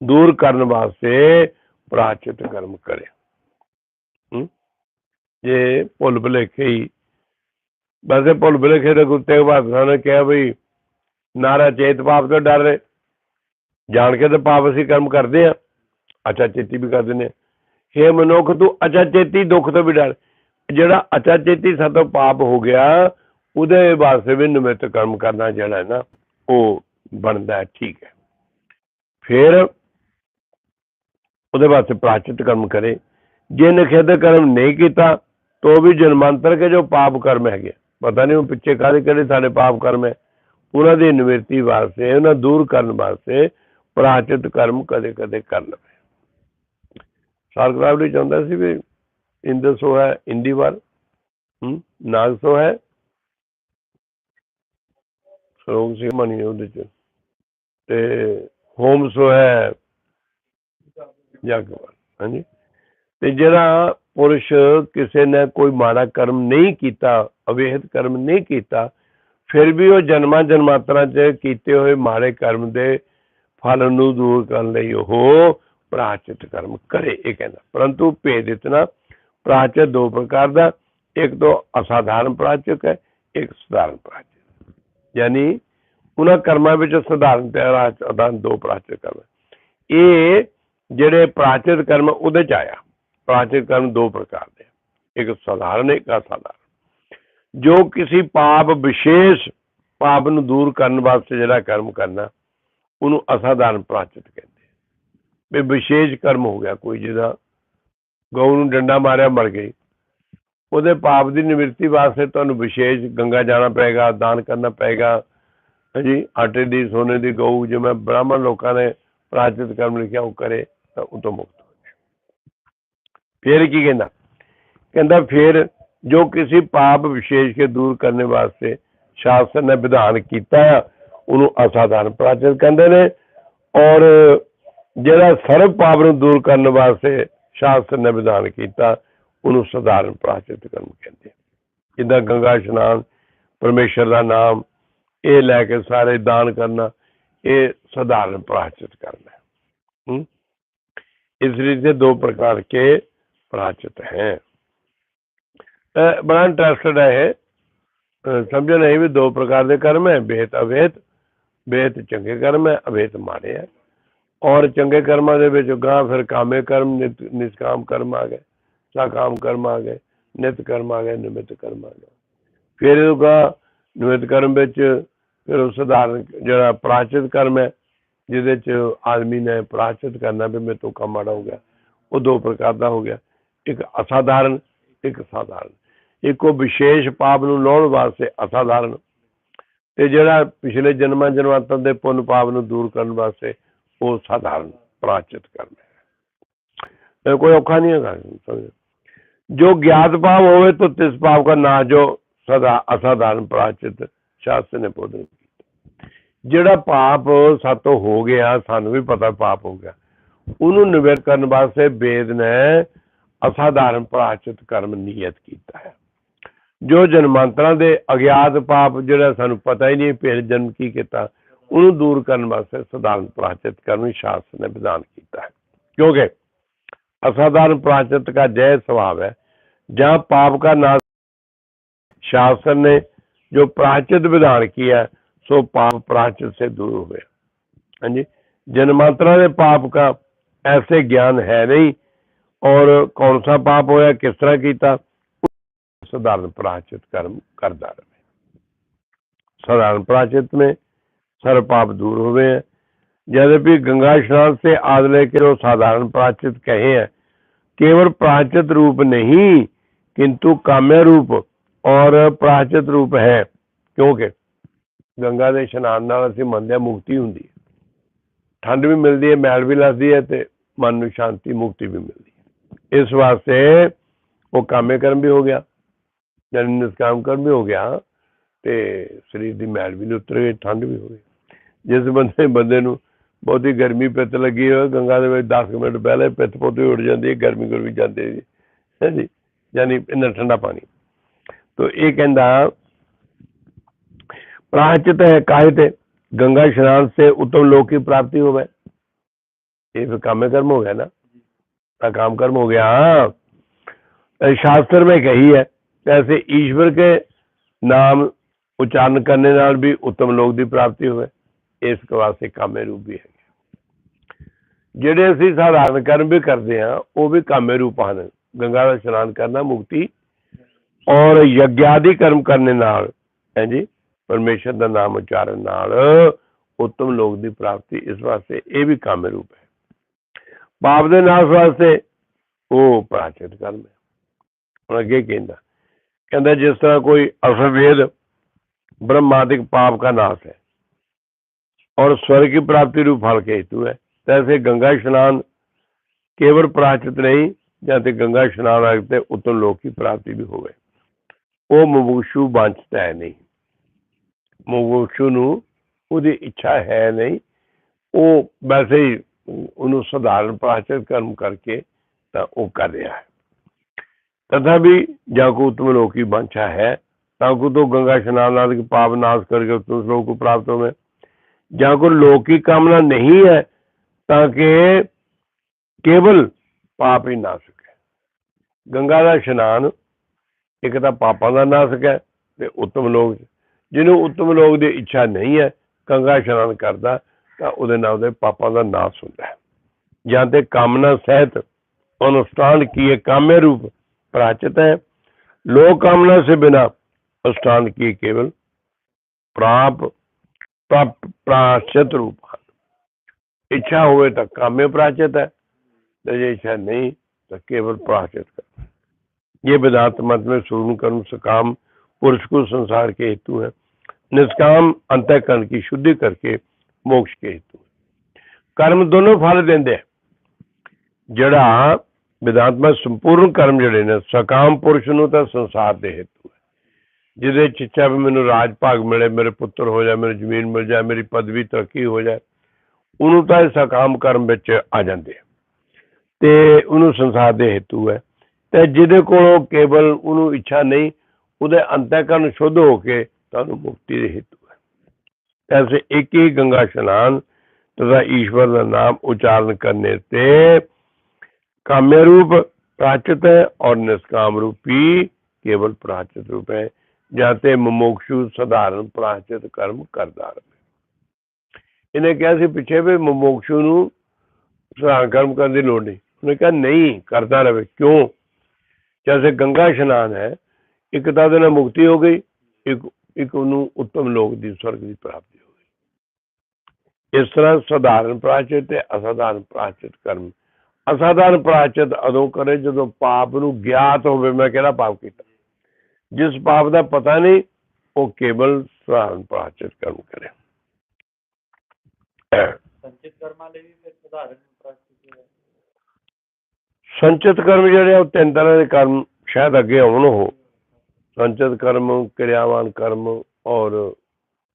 ਦੂਰ ਕਰਨ ਵਾਸਤੇ ਪ੍ਰਾਚਿਤ ਕਰਮ ਕਰੇ ਜੇ ਭੁੱਲ ਭੁਲੇਖੇ ਹੀ, ਵੈਸੇ ਭੁੱਲ ਭੁਲੇਖੇ ਦੇ ਗੁੱਤੇ ਬਹਾਦਰ ਨੇ ਕਿਹਾ ਵੀ ਨਾਰਾ ਚੇਤ ਪਾਪ ਤੋਂ ਡਰ ਰਹੇ। ਜਾਣ ਕੇ ਤਾਂ ਪਾਪ ਅਸੀਂ ਕਰਮ ਕਰਦੇ ਆ ਅੱਛਾ ਚੇਤੀ ਵੀ ਕਰ ਦਿੰਦੇ ਹੇ। ਮਨੁੱਖ, ਤੂੰ ਅੱਛਾ ਚੇਤੀ ਦੁੱਖ ਤੋਂ ਵੀ ਡਰ। ਜਿਹੜਾ ਅੱਛਾ ਚੇਤੀ ਸਾਤੋਂ ਪਾਪ ਹੋ ਗਿਆ, ਉਹਦੇ ਵਾਸਤੇ ਵੀ ਨਿਮਿਤ ਕਰਮ ਕਰਨਾ ਜਿਹੜਾ ਹੈ ਨਾ, ਉਹ ਬਣਦਾ ਹੈ ਠੀਕ ਹੈ। ਫਿਰ ਉਹਦੇ ਵਾਸਤੇ ਪ੍ਰਾਚਿਤ ਕਰਮ ਕਰੇ। ਜੇ ਨਿਖੇਧ ਕਰਮ ਨਹੀਂ ਕੀਤਾ ਤੋ ਵੀ ਜਨਮਾਂਤਰ ਕੇ ਜੋ ਪਾਪ ਕਰਮ ਹੈਗੇ ਪਤਾ ਨਹੀਂ ਉਹ ਪਿੱਛੇ ਕਾਹਦੇ ਕਿਹੜੇ ਸਾਡੇ ਪਾਪ ਕਰਮ ਹੈ। ਉਹਨਾਂ ਦੀ ਨਿਵਰਤੀ ਵਾਸਤੇ ਉਹਨਾਂ ਦੂਰ ਕਰਨ ਵਾਸਤੇ ਪ੍ਰਾਚਿਤ ਕਰਮ ਕਦੇ ਕਦੇ ਕਰ ਲਵੇ। ਸਾਰਗਰਾਵਲੀ ਚਾਹੁੰਦਾ ਸੀ ਵੀ ਇੰਦ ਸੋ ਹੈ ਇੰਦੀ ਵਾਰ। ਹਮ, ਨਾਗ ਸੋ ਹੈ। ਸਰੋਗ ਸੀ ਮਨੀ ਉਹਦੇ ਚ। ਤੇ ਹੋਮ ਹੈ ਜਗਵਾਨ ਹਾਂਜੀ। ਤੇ ਜਿਹੜਾ ਪੁਰਸ਼ ਕਿਸੇ ਨੇ ਕੋਈ ਮਾੜਾ ਕਰਮ ਨਹੀਂ ਕੀਤਾ, ਅਵੇਹਤ ਕਰਮ ਨਹੀਂ ਕੀਤਾ, ਫਿਰ ਵੀ ਉਹ ਜਨਮਾਂ ਜਨਮਾਂਤਰਾਂ 'ਚ ਕੀਤੇ ਹੋਏ ਮਾੜੇ ਕਰਮ ਦੇ ਫਲ ਨੂੰ ਦੂਰ ਕਰਨ ਲਈ ਉਹ ਪ੍ਰਾਚਿਤ ਕਰਮ ਕਰੇ, ਇਹ ਕਹਿੰਦਾ। ਪਰੰਤੂ ਭੇਦ ਇਤਨਾ, ਪ੍ਰਾਚਿਤ ਦੋ ਪ੍ਰਕਾਰ ਦਾ, ਇੱਕ ਤੋਂ ਅਸਾਧਾਰਨ ਪ੍ਰਾਚਿਤ ਹੈ, ਇੱਕ ਸਧਾਰਨ ਪ੍ਰਾਚਿਤ ਯਾਨੀ ਉਹਨਾਂ ਕਰਮਾਂ ਵਿੱਚ ਸਧਾਰਨ ਤੇ ਅਸਾਧਾਰਨ ਦੋ ਪ੍ਰਾਚਿਤ ਕਰਮ। ਇਹ ਜਿਹੜੇ ਪ੍ਰਾਚਿਤ ਕਰਮ, ਉਹਦੇ ਚ ਆਇਆ। ਪ੍ਰਾਚਿਤ ਕਰਮ ਦੋ ਪ੍ਰਕਾਰ ਦੇ ਇੱਕ ਸਧਾਰਨ, ਇੱਕ ਅਸਾਧਾਰਨ। ਜੋ ਕਿਸੇ ਪਾਪ ਵਿਸ਼ੇਸ਼ ਪਾਪ ਨੂੰ ਦੂਰ ਕਰਨ ਵਾਸਤੇ ਜਿਹੜਾ ਕਰਮ ਕਰਨਾ, ਉਹਨੂੰ ਅਸਾਧਾਰਨ ਪ੍ਰਾਚਿਤ ਕਹਿੰਦੇ ਵੀ ਵਿਸ਼ੇਸ਼ ਕਰਮ ਹੋ ਗਿਆ ਕੋਈ, ਜਿਹਦਾ ਗਊ ਨੂੰ ਡੰਡਾ ਮਾਰਿਆ, ਮਰ ਗਈ। ਉਹਦੇ ਪਾਪ ਦੀ ਨਿਵਰਤੀ ਵਾਸਤੇ ਤੁਹਾਨੂੰ ਵਿਸ਼ੇਸ਼ ਗੰਗਾ ਜਾਣਾ ਪਏਗਾ, ਦਾਨ ਕਰਨਾ ਪਏਗਾ ਹਾਂਜੀ, ਆਟੇ ਦੀ, ਸੋਨੇ ਦੀ ਗਊ ਜਿਵੇਂ ਬ੍ਰਾਹਮਣ ਲੋਕਾਂ ਨੇ ਪ੍ਰਾਚਿਤ ਕਰਮ ਲਿਖਿਆ, ਉਹ ਕਰੇ, ਤਾਂ ਉਹ ਤੋਂ ਮੁਕਤ ਹੋ ਜਾਏ। ਫਿਰ ਕੀ ਕਹਿੰਦਾ? ਕਹਿੰਦਾ, ਫਿਰ ਜੋ ਕਿਸੇ ਪਾਪ ਵਿਸ਼ੇਸ਼ ਕੇ ਦੂਰ ਕਰਨ ਵਾਸਤੇ ਸ਼ਾਸਤਰ ਨੇ ਵਿਧਾਨ ਕੀਤਾ ਆ, ਉਹਨੂੰ ਅਸਾਧਾਰਨ ਪ੍ਰਾਚਿਤ ਕਹਿੰਦੇ ਨੇ। ਔਰ ਜਿਹੜਾ ਸਰਬ ਪਾਪ ਨੂੰ ਦੂਰ ਕਰਨ ਵਾਸਤੇ ਸ਼ਾਸਤਰ ਨੇ ਵਿਧਾਨ ਕੀਤਾ, ਉਹਨੂੰ ਸਧਾਰਨ ਪ੍ਰਾਚਿਤ ਕਰਮ ਕਹਿੰਦੇ ਆ। ਜਿੱਦਾਂ ਗੰਗਾ ਇਸ਼ਨਾਨ, ਪਰਮੇਸ਼ਰ ਦਾ ਨਾਮ ਇਹ ਲੈ ਕੇ ਸਾਰੇ ਦਾਨ ਕਰਨਾ ਇਹ ਸਧਾਰਨ ਪ੍ਰਾਚਿਤ ਕਰਨਾ है हम्म? इस रीति दो प्रकार के प्राचित हैं ਅਹ ਬੜਾ ਇੰਟਰਸਟਡ ਹੈ ਇਹ ਅਹ ਸਮਝੋ ਨਹੀਂ ਵੀ ਦੋ ਪ੍ਰਕਾਰ ਦੇ ਕਰਮ ਹੈ ਬੇਤ ਅਵੇਤ ਬੇਤ ਚੰਗੇ ਕਰਮ ਹੈ ਅਵੇਤ ਮਾੜੇ ਹੈ ਔਰ ਚੰਗੇ ਕਰਮਾਂ ਦੇ ਵਿੱਚ ਗਾਂ ਫਿਰ ਕਾਮੇ ਕਰਮ ਨਿਤ ਨਿਸ਼ਕਾਮ ਕਰਮ ਆ ਗਏ ਸਾਕਾਮ ਕਰਮ ਆ ਗਏ ਨਿਤ ਕਰਮ ਆ ਗਏ ਨਿਮਿਤ ਕਰਮ ਆ ਗਏ ਫਿਰ ਇਹ ਗਾਂ ਨਿਮਿਤ ਕਰਮ ਵਿੱਚ ਫਿਰ ਉਹ ਸਧਾਰਨ ਜਿਹੜਾ ਪ੍ਰਾਚਿਤ ਕਰਮ ਹੈ ਜਿਹਦੇ ਚ ਆਦਮੀ ਨੇ ਪ੍ਰਾਚਿਤ ਕਰਨਾ ਵੀ ਮੇਰੇ ਤੋਂ ਕੰਮ ਮਾੜਾ ਹੋ ਗਿਆ, ਉਹ ਦੋ ਪ੍ਰਕਾਰ ਦਾ ਹੋ ਗਿਆ। ਇੱਕ ਅਸਾਧਾਰਨ, ਇੱਕ ਸਾਧਾਰਨ। ਇੱਕ ਉਹ ਵਿਸ਼ੇਸ਼ ਪਾਪ ਨੂੰ ਲਾਉਣ ਵਾਸਤੇ ਅਸਾਧਾਰਨ। ਤੇ ਜਿਹੜਾ ਪਿਛਲੇ ਜਨਮਾਂ ਜਨਮਾਂਤਰ ਦੇ ਪੁੰਨ ਪਾਪ ਨੂੰ ਦੂਰ ਕਰਨ ਵਾਸਤੇ ਉਹ ਸਾਧਾਰਨ, ਪ੍ਰਾਚਿਤ ਕਰਮ ਹੈ ਇਹ ਕੋਈ ਔਖਾ ਨਹੀਂ ਹੈਗਾ, ਸਮਝੋ? ਜੋ ਗਿਆਤ ਭਾਵ ਹੋਵੇ, ਤਾਂ ਤਿਸ ਪਾਪ का ਨਾ ਜੋ ਸਦਾ ਅਸਾਧਾਰਨ, ਪ੍ਰਾਚਿਤ ਸ਼ਾਸਤਰ ਨੇ ਬੋਧਨ ਕੀਤਾ ਜਿਹੜਾ ਪਾਪ ਸਾਤੋਂ ਹੋ ਗਿਆ ਸਾਨੂੰ ਵੀ ਪਤਾ ਪਾਪ ਹੋ ਗਿਆ ਉਹਨੂੰ ਨਿਵਰ ਕਰਨ ਵਾਸਤੇ ਵੇਦ ਨੇ ਅਸਾਧਾਰਨ ਪ੍ਰਾਚਿਤ ਕਰਮ ਨਿਯਤ ਕੀਤਾ ਹੈ ਜੋ ਜਨਮਾਂਤਰਾਂ ਦੇ ਅਗਿਆਤ ਪਾਪ ਜਿਹੜਾ ਸਾਨੂੰ ਪਤਾ ਹੀ ਨਹੀਂ ਫਿਰ ਜਨਮ ਕੀ ਕੀਤਾ ਉਹਨੂੰ ਦੂਰ ਕਰਨ ਵਾਸਤੇ ਸਧਾਰਨ ਪ੍ਰਾਚਿਤ ਕਰਮ ਸ਼ਾਸਤਰ ਨੇ ਵਿਧਾਨ ਕੀਤਾ ਹੈ क्योंकि असाधारण प्राचित का जय स्वभाव है जहाँ पाप का नाश शास्त्र ने जो प्राचित विधान किया सो पाप प्राचित से दूर हुए हाँ जी, जन्मांतरा ने पाप का ऐसे ज्ञान है नहीं, और कौन सा पाप होया, किस तरह किया साधारण प्राचित कर्म करता रहे। साधारण प्राचित में सर्व पाप दूर हुए हैं। यद्यपि गंगा स्नान से आज लेकर वो साधारण प्राचित कहे हैं, केवल प्राचित रूप नहीं, किंतु काम्य रूप ਔਰ ਪ੍ਰਾਚਿਤ ਰੂਪ ਹੈ, ਕਿਉਂਕਿ ਗੰਗਾ ਦੇ ਇਸ਼ਨਾਨ ਨਾਲ ਅਸੀਂ ਮੰਨਦੇ ਆ ਮੁਕਤੀ ਹੁੰਦੀ ਹੈ। ਠੰਡ ਵੀ ਮਿਲਦੀ ਹੈ, ਮੈਲ ਵੀ ਲੱਗਦੀ ਹੈ ਤੇ ਮਨ ਨੂੰ ਸ਼ਾਂਤੀ, ਮੁਕਤੀ ਵੀ ਮਿਲਦੀ ਹੈ। ਇਸ ਵਾਸਤੇ ਉਹ ਕਾਮੇ ਕਰਮ ਵੀ ਹੋ ਗਿਆ ਜਨ ਨਿਸਕਾਮ ਕਰਮ ਵੀ ਹੋ ਗਿਆ ਤੇ ਸਰੀਰ ਦੀ ਮੈਲ ਵੀ ਉਤਰ ਗਈ, ਠੰਡ ਵੀ ਹੋ ਗਈ। ਜਿਸ ਬੰਦੇ ਬੰਦੇ ਨੂੰ ਬਹੁਤੀ ਗਰਮੀ ਪਿੱਤ ਲੱਗੀ ਹੋਵੇ, ਗੰਗਾ ਦੇ ਵਿੱਚ 10 ਮਿੰਟ ਪਹਿਲੇ ਪਿੱਤ ਪੋਤੀ ਉੱਡ ਜਾਂਦੀ ਹੈ ਗਰਮੀ ਗੁਰਮੀ ਜਾਂਦੀ ਹੈ ਜੀ, ਯਾਨੀ ਇੰਨਾ ਠੰਡਾ ਪਾਣੀ। तो ये कहना प्राचित है काहे ते गंगा स्नान से उत्तम लोक की प्राप्ति हो गए ये फिर काम कर्म हो गया ना का काम कर्म हो गया हाँ अ, शास्त्र में कही है ऐसे ईश्वर के नाम उच्चारण करने नाल भी उत्तम लोक ਦੀ ਪ੍ਰਾਪਤੀ ਹੋਵੇ ਇਸ ਵਾਸਤੇ ਕਾਮੇ ਰੂਪ ਵੀ ਹੈ ਜਿਹੜੇ ਅਸੀਂ ਸਾਧਾਰਨ ਕਰਮ ਵੀ ਕਰਦੇ ਹਾਂ ਉਹ ਵੀ ਕਾਮੇ ਰੂਪ ਹਨ ਗੰਗਾ ਦਾ ਇਸ਼ਨਾਨ ਕਰਨਾ ਮੁਕਤੀ ਔਰ ਯਗਿਆਦੀ ਕਰਮ ਕਰਨੇ ਨਾਲ ਹੈ ਜੀ ਪਰਮੇਸ਼ਰ ਦਾ ਨਾਮ ਉਚਾਰਨ ਨਾਲ ਉੱਤਮ ਲੋਕ ਦੀ ਪ੍ਰਾਪਤੀ ਇਸ ਵਾਸਤੇ ਇਹ ਵੀ ਕਾਮੇ ਰੂਪ ਹੈ ਪਾਪ ਦੇ ਨਾਸ਼ ਵਾਸਤੇ ਉਹ ਪ੍ਰਾਚਿਤ ਕਰਮ ਹੈ ਹੁਣ ਅੱਗੇ ਕਹਿੰਦਾ ਕਹਿੰਦਾ ਜਿਸ ਤਰ੍ਹਾਂ ਕੋਈ ਅਸਵੇਦ ब्रह्मादिक पाप का नाश है और स्वर्ग की प्राप्ति रूप फल के हेतु है तैसे गंगा स्नान केवल प्राचित नहीं जाते गंगा स्नान आते उत्तम लोक की प्राप्ति भी होवे ਉਹ ਮਮੂਸ਼ੂ ਬਾਂਝਦਾ ਹੈ ਨਹੀਂ। ਮਮੂਸ਼ੂ ਨੂੰ ਉਹਦੀ ਇੱਛਾ ਹੈ ਨਹੀਂ। ਉਹ ਵੈਸੇ ਹੀ ਉਹਨੂੰ ਸਧਾਰਨ ਪ੍ਰਾਚਰ ਕਰਮ ਕਰਕੇ ਤਾਂ ਉਹ ਕਰ ਰਿਹਾ ਹੈ। ਤਥਾ ਵੀ ਜਾਕੂ ਤੁਮ ਲੋਕੀ ਬਾਂਛਾ ਹੈ। ਤਾਂ ਤਾਕੂ ਤੋ ਗੰਗਾ ਸ਼ਨਾਨ ਨਾਦ ਕੇ ਪਾਪ ਨਾਸ ਕਰਕੇ ਤੁਸ ਲੋਕ ਕੋ ਪ੍ਰਾਪਤ ਹੋਵੇ। ਜਾਂ ਕੋ ਲੋਕ ਕਾਮਨਾ ਨਹੀਂ ਹੈ ਤਾਂ ਕਿ ਕੇਵਲ ਪਾਪ ਹੀ ਨਾਸ ਸਕੇ ਗੰਗਾ ਦਾ ਸ਼ਨਾਨ ਇੱਕ ਤਾਂ ਪਾਪਾਂ ਦਾ ਨਾਸਕ ਹੈ ਤੇ ਉਤਮ ਲੋਕ ਜਿਹਨੂੰ ਉਤਮ ਲੋਕ ਦੀ ਇੱਛਾ ਨਹੀਂ ਹੈ, ਕੰਗਾ ਸ਼ਰਨ ਕਰਦਾ, ਤਾਂ ਉਹਦੇ ਨਾਲ ਉਹਦੇ ਪਾਪਾਂ ਦਾ ਨਾਸ ਹੁੰਦਾ ਹੈ। ਜਾਂ ਤੇ ਕਾਮਨਾ ਸਹਿਤ ਅਨੁਸ਼ਠਾਨ ਕੀਏ ਕਾਮੇ ਰੂਪ ਪ੍ਰਾਚਿਤ ਹੈ। ਲੋਕ ਕਾਮਨਾ ਸੇ ਬਿਨਾ ਅਨੁਸ਼ਠਾਨ ਕੀ ਕੇਵਲ ਪ੍ਰਾਪ ਪ੍ਰਾਪ ਪ੍ਰਾਚਿਤ ਰੂਪ ਹਨ। ਇੱਛਾ ਹੋਵੇ ਤਾਂ ਕਾਮੇ ਪ੍ਰਾਚਿਤ ਹੈ, ਤੇ ਜੇ ਇੱਛਾ ਨਹੀਂ, ਤਾਂ ਕੇਵਲ ਪ੍ਰਾਚਿਤ ਕਰ ये वेदांत मत में सूर्ण कर्म सकाम पुरुष को संसार के हेतु है निष्काम अंतःकरण की शुद्धि करके मोक्ष के हेतु है कर्म दोनों फल देंगे ਜਿਹੜਾ ਵਿਦਾਂਤਮਾ ਸੰਪੂਰਨ ਕਰਮ ਜਿਹੜੇ ਨੇ ਸਕਾਮ ਪੁਰਸ਼ ਨੂੰ ਤਾਂ ਸੰਸਾਰ ਦੇ ਹੇਤੂ ਹੈ ਜਿਹਦੇ ਚ ਇੱਛਾ ਵੀ ਮੈਨੂੰ ਰਾਜ ਭਾਗ ਮਿਲੇ ਮੇਰੇ ਪੁੱਤਰ ਹੋ ਜਾਏ ਮੈਨੂੰ ਜ਼ਮੀਨ ਮਿਲ ਜਾਏ ਮੇਰੀ ਪਦਵੀ ਤਰੱਕੀ ਹੋ ਜਾਏ ਉਹਨੂੰ ਤਾਂ ਇਹ ਸਕਾਮ ਕਰਮ ਵਿੱਚ ਆ ਜਾਂਦੇ ਆ ਤੇ ਉਹਨੂੰ ਸੰਸਾਰ ਦੇ ਹੇਤੂ ਹੈ ਤੇ ਜਿਹਦੇ ਕੋਲੋਂ ਕੇਵਲ ਉਹਨੂੰ ਇੱਛਾ ਨਹੀਂ ਉਹਦੇ ਅੰਤःਕਰਨ ਸ਼ੁੱਧ ਹੋ ਕੇ ਤੁਹਾਨੂੰ ਮੁਕਤੀ ਦੇ ਹੇਤੂ ਹੈ ऐसे एक ही गंगा स्नान तथा ईश्वर का नाम उच्चारण करने से काम्य रूप प्राचित है और निष्काम रूपी केवल प्राचित रूप है जाते मुमोक्षु साधारण प्राचित कर्म करता रहे ਇਹਨੇ ਕਿਹਾ ਸੀ ਪਿੱਛੇ ਵੀ ਮੁਮੋਕਸ਼ੂ ਨੂੰ ਸਾਧਾਰਨ ਕਰਮ ਕਰਨ ਦੀ ਲੋੜ ਨਹੀਂ ਉਹਨੇ ਕਿਹਾ ਨਹੀਂ ਕਰਦਾ ਰਵੇ ਕਿਉਂ ਜੈਸੇ ਗੰਗਾ ਇਸ਼ਨਾਨ ਹੈ, ਇੱਕ ਤਾਂ ਉਹਦੇ ਨਾਲ ਮੁਕਤੀ ਹੋ ਗਈ, ਇੱਕ ਇੱਕ ਉਹਨੂੰ ਉੱਤਮ ਲੋਕ ਦੀ ਸਵਰਗ ਦੀ ਪ੍ਰਾਪਤੀ ਹੋ ਗਈ। ਇਸ ਤਰ੍ਹਾਂ ਸਧਾਰਨ ਪ੍ਰਾਚਿਤ ਤੇ ਅਸਾਧਾਰਨ ਪ੍ਰਾਚਿਤ ਕਰਮ। ਅਸਾਧਾਰਨ ਪ੍ਰਾਚਿਤ ਅਦੋਂ ਕਰੇ ਜਦੋਂ ਪਾਪ ਨੂੰ ਗਿਆਤ ਹੋਵੇ, ਮੈਂ ਕਿਹੜਾ ਪਾਪ ਕੀਤਾ? ਜਿਸ ਪਾਪ ਦਾ ਪਤਾ ਨਹੀਂ, ਉਹ ਕੇਵਲ ਸਧਾਰਨ ਪ੍ਰਾਚਿਤ ਕਰਮ ਕਰੇ। ਸੰਚਿਤ ਕਰਮਾਂ ਲਈ ਵੀ ਫਿਰ ਸਧਾਰਨ ਸੰਚਿਤ ਕਰਮ ਜਿਹੜੇ ਆ ਉਹ ਤਿੰਨ ਤਰ੍ਹਾਂ ਦੇ ਕਰਮ ਸ਼ਾਇਦ ਅੱਗੇ ਆਉਣ ਉਹ ਸੰਚਿਤ ਕਰਮ ਕਿਰਿਆਵਾਨ ਕਰਮ ਔਰ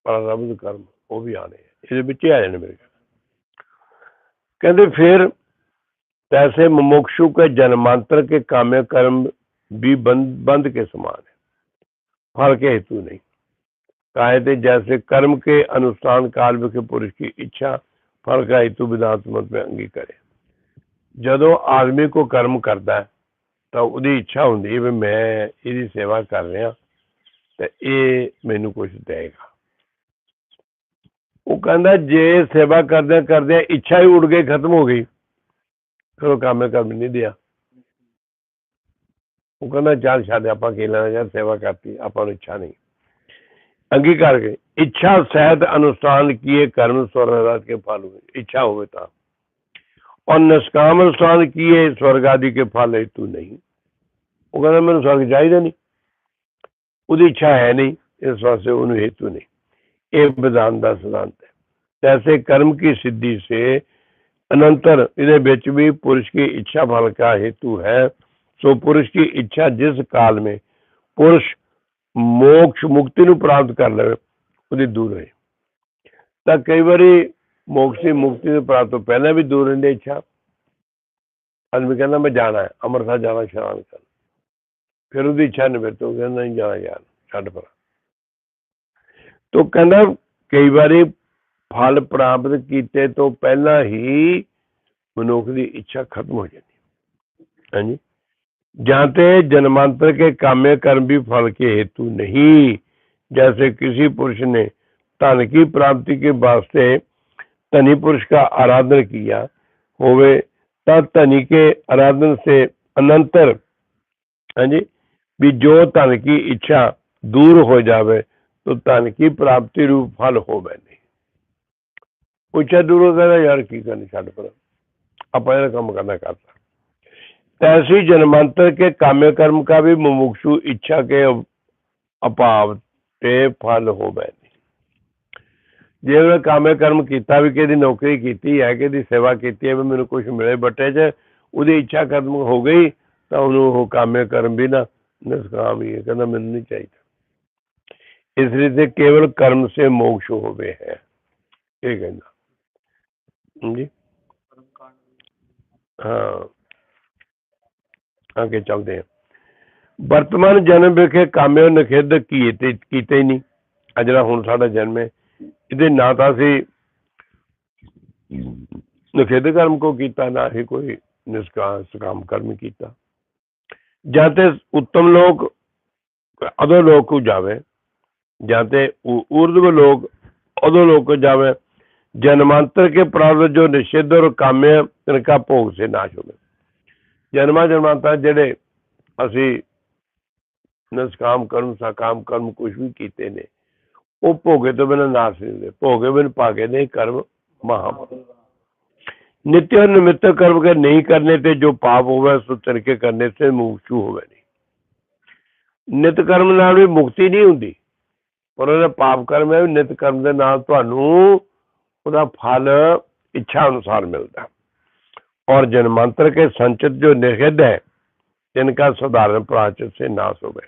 ਪ੍ਰਾਰਬਧ ਕਰਮ ਉਹ ਵੀ ਆਣੇ ਆ। ਇਹਦੇ ਵਿੱਚ ਹੀ ਆ ਜਾਣੇ ਮੇਰੇ ਖਿਆਲ। ਕਹਿੰਦੇ ਫਿਰ तैसे मुमुक्षु के जन्मांतर के काम्य कर्म भी बंद बंद के समान है फल के हेतु नहीं काहे थे जैसे कर्म के अनुष्ठान काल में के पुरुष की इच्छा फल का हेतु विधान मत में अंगी करे ਜਦੋਂ ਆਦਮੀ ਕੋ ਕਰਮ ਕਰਦਾ ਤਾਂ ਉਹਦੀ ਇੱਛਾ ਹੁੰਦੀ ਹੈ ਵੀ ਮੈਂ ਇਹਦੀ ਸੇਵਾ ਕਰ ਰਿਹਾ ਤੇ ਇਹ ਮੈਨੂੰ ਕੁਝ ਦੇਗਾ। ਉਹ ਕਹਿੰਦਾ ਜੇ ਸੇਵਾ ਕਰਦਿਆਂ ਕਰਦਿਆਂ ਇੱਛਾ ਹੀ ਉੜ ਗਈ, ਖਤਮ ਹੋ ਗਈ, ਫਿਰ ਉਹ ਕੰਮ ਕਰਮ ਨਹੀਂ ਦਿਆ। ਉਹ ਕਹਿੰਦਾ ਚੱਲ ਛੱਡ, ਆਪਾਂ ਕੀ ਲੈਣਾ, ਯਾਰ ਸੇਵਾ ਕਰਤੀ, ਆਪਾਂ ਨੂੰ ਇੱਛਾ ਨਹੀਂ। ਅੰਗੀਕਾਰ ਕੇ ਇੱਛਾ ਸਹਿਤ ਅਨੁਸ਼ਠਾਨ ਕੀਏ ਕਰਮ ਸਵਰਗ ਕੇ ਫਲ ਹੋਏ, ਇੱਛਾ ਹੋਵੇ ਤਾਂ। और निष्काम अनुष्ठान किए स्वर्ग आदि के फल हेतु नहीं ਉਹ ਕਹਿੰਦਾ ਮੈਨੂੰ ਸਵਰਗ ਚਾਹੀਦਾ ਨਹੀਂ ਉਹਦੀ ਇੱਛਾ ਹੈ ਨਹੀਂ ਇਸ ਵਾਸਤੇ ਉਹਨੂੰ हेतु नहीं ਇਹ ਵਿਧਾਨ ਦਾ ਸਿਧਾਂਤ ਹੈ जैसे कर्म की सिद्धि से अनंतर इन्हें ਵਿੱਚ भी पुरुष की इच्छा फल का हेतु है सो पुरुष की इच्छा जिस काल में पुरुष मोक्ष मुक्ति ਨੂੰ ਪ੍ਰਾਪਤ ਕਰ ਲਵੇ ਉਹਦੀ ਦੂਰ ਹੈ ਤਾਂ ਕਈ ਵਾਰੀ ਮੋਕਸ਼ੀ ਮੁਕਤੀ ਦੇ ਪ੍ਰਾਪਤ ਤੋਂ ਪਹਿਲਾਂ ਵੀ ਦੂਰ ਰਹਿੰਦੇ ਇੱਛਾ ਆਦਮੀ ਕਹਿੰਦਾ ਮੈਂ ਜਾਣਾ ਹੈ ਅੰਮ੍ਰਿਤਸਰ ਜਾਣਾ ਇਸ਼ਨਾਨ ਕਰਨ ਫਿਰ ਉਹਦੀ ਇੱਛਾ ਨਿਵਰਤ ਹੋ ਕਹਿੰਦਾ ਨਹੀਂ ਜਾਣਾ ਯਾਰ ਛੱਡ ਪਰ ਤੋ ਕਹਿੰਦਾ ਕਈ ਵਾਰੀ ਫਲ ਪ੍ਰਾਪਤ ਕੀਤੇ ਤੋਂ ਪਹਿਲਾਂ ਹੀ ਮਨੁੱਖ ਦੀ ਇੱਛਾ ਖਤਮ ਹੋ ਜਾਂਦੀ ਹੈ ਹਾਂਜੀ ਜਾਂ ਤੇ जन्मांतर के काम्य कर्म भी फल के हेतु नहीं जैसे किसी पुरुष ने धन की प्राप्ति के वास्ते धनी पुरुष का आराधन किया होवे तब धनी के आराधन से अनंतर हाँ जी भी जो धन की इच्छा दूर हो जावे तो धन की प्राप्ति रूप फल होवे नहीं ਇੱਛਾ ਦੂਰ ਹੋ ਗਿਆ ਯਾਰ ਕੀ ਕਰਨੀ ਛੱਡ ਪਰ ਆਪਾਂ ਇਹਦਾ ਕੰਮ ਕਰਨਾ ਕਰਤਾ तैसी जन्मांतर के काम्य कर्म का भी मुमुक्षु इच्छा के अभाव ਤੇ ਫਲ ਹੋਵੇ ਜੇ ਉਹਨੇ ਕਾਮੇ ਕਰਮ ਕੀਤਾ ਵੀ ਕਿਹਦੀ ਨੌਕਰੀ ਕੀਤੀ ਹੈ, ਕਿਹਦੀ ਸੇਵਾ ਕੀਤੀ ਹੈ, ਵੀ ਮੈਨੂੰ ਕੁਝ ਮਿਲੇ ਬੱਟੇ 'ਚ, ਉਹਦੀ ਇੱਛਾ ਕਦਮ ਹੋ ਗਈ, ਤਾਂ ਉਹਨੂੰ ਉਹ ਕਾਮੇ ਕਰਮ ਵੀ ਨਾ ਨਿਸਕਾਮ ਹੀ। ਕਹਿੰਦਾ ਮੈਨੂੰ ਨਹੀਂ ਚਾਹੀਦਾ। ਇਸ ਲਈ ਤੇ ਕੇਵਲ ਕਰਮ ਸੇ ਮੋਕਸ਼ ਹੋਵੇ ਹੈ। ਇਹ ਕਹਿੰਦਾ। ਜੀ ਹਾਂ। ਅੱਗੇ ਚੱਲਦੇ ਹਾਂ। ਵਰਤਮਾਨ ਜਨਮ ਵਿਖੇ ਕਾਮਿਆਂ ਨਖਿੱਧ ਕੀਤੇ ਕੀਤੇ ਨਹੀਂ। ਅਜਿਹਾ ਹੁਣ ਸਾਡਾ ਜਨਮ ਹੈ। ਇਹਦੇ ਨਾ ਤਾਂ ਅਸੀਂ ਨਖੇਦ ਕਰਮ ਕੋ ਕੀਤਾ, ਨਾ ਹੀ ਕੋਈ ਨਿਸਕਾਸ ਕਾਮ ਕਰਮ ਕੀਤਾ। ਜਾਂ ਤੇ ਉੱਤਮ ਲੋਕ ਅਦਰ ਲੋਕ ਨੂੰ ਜਾਵੇ, ਜਾਂ ਤੇ ਊਰਦਵ ਲੋਕ ਅਦਰ ਲੋਕ ਨੂੰ ਜਾਵੇ, ਜਨਮਾਂਤਰ ਕੇ ਪ੍ਰਾਪਤ ਜੋ ਨਿਸ਼ੇਧ ਔਰ ਕਾਮਯ ਤਿਨਕਾ ਭੋਗ ਸੇ ਨਾਸ਼ ਹੋਵੇ। ਜਨਮਾ ਜਨਮਾਂਤਰ ਜਿਹੜੇ ਅਸੀਂ ਨਿਸਕਾਮ ਕਰਮ, ਸਾਕਾਮ ਕਰਮ ਕੁਝ ਵੀ ਕੀਤੇ ਨੇ ਉਹ ਭੋਗੇ ਤੋਂ ਬਿਨਾਂ ਨਾਸ ਨਹੀਂ ਹੁੰਦੇ ਭੋਗੇ ਬਿਨ ਭਾਗੇ ਨਹੀਂ ਕਰਮ ਮਹਾ ਨਿਤਯ ਨਿਮਿਤ ਕਰਮ ਕੇ ਨਹੀਂ ਕਰਨੇ ਤੇ ਜੋ ਪਾਪ ਹੋਵੇ ਸੋ ਤਿਨਕੇ ਕਰਨੇ ਤੇ ਮੁਕਤੂ ਹੋਵੇ ਨਹੀਂ। ਨਿਤ ਕਰਮ ਨਾਲ ਵੀ ਮੁਕਤੀ ਨਹੀਂ ਹੁੰਦੀ। ਪਰ ਉਹਦਾ ਪਾਪ ਕਰਮ ਹੈ, ਨਿਤ ਕਰਮ ਦੇ ਨਾਲ ਤੁਹਾਨੂੰ ਉਹਦਾ ਫਲ, ਇੱਛਾ ਅਨੁਸਾਰ ਮਿਲਦਾ। ਔਰ ਜਨਮੰਤਰ ਕੇ ਸੰਚਿਤ ਜੋ ਨਿਖਿਧ ਹੈ ਤਿਨਕਾ ਸੁਧਾਰਨ ਪ੍ਰਾਚਿਤ ਸੇ ਨਾਸ ਹੋਵੇ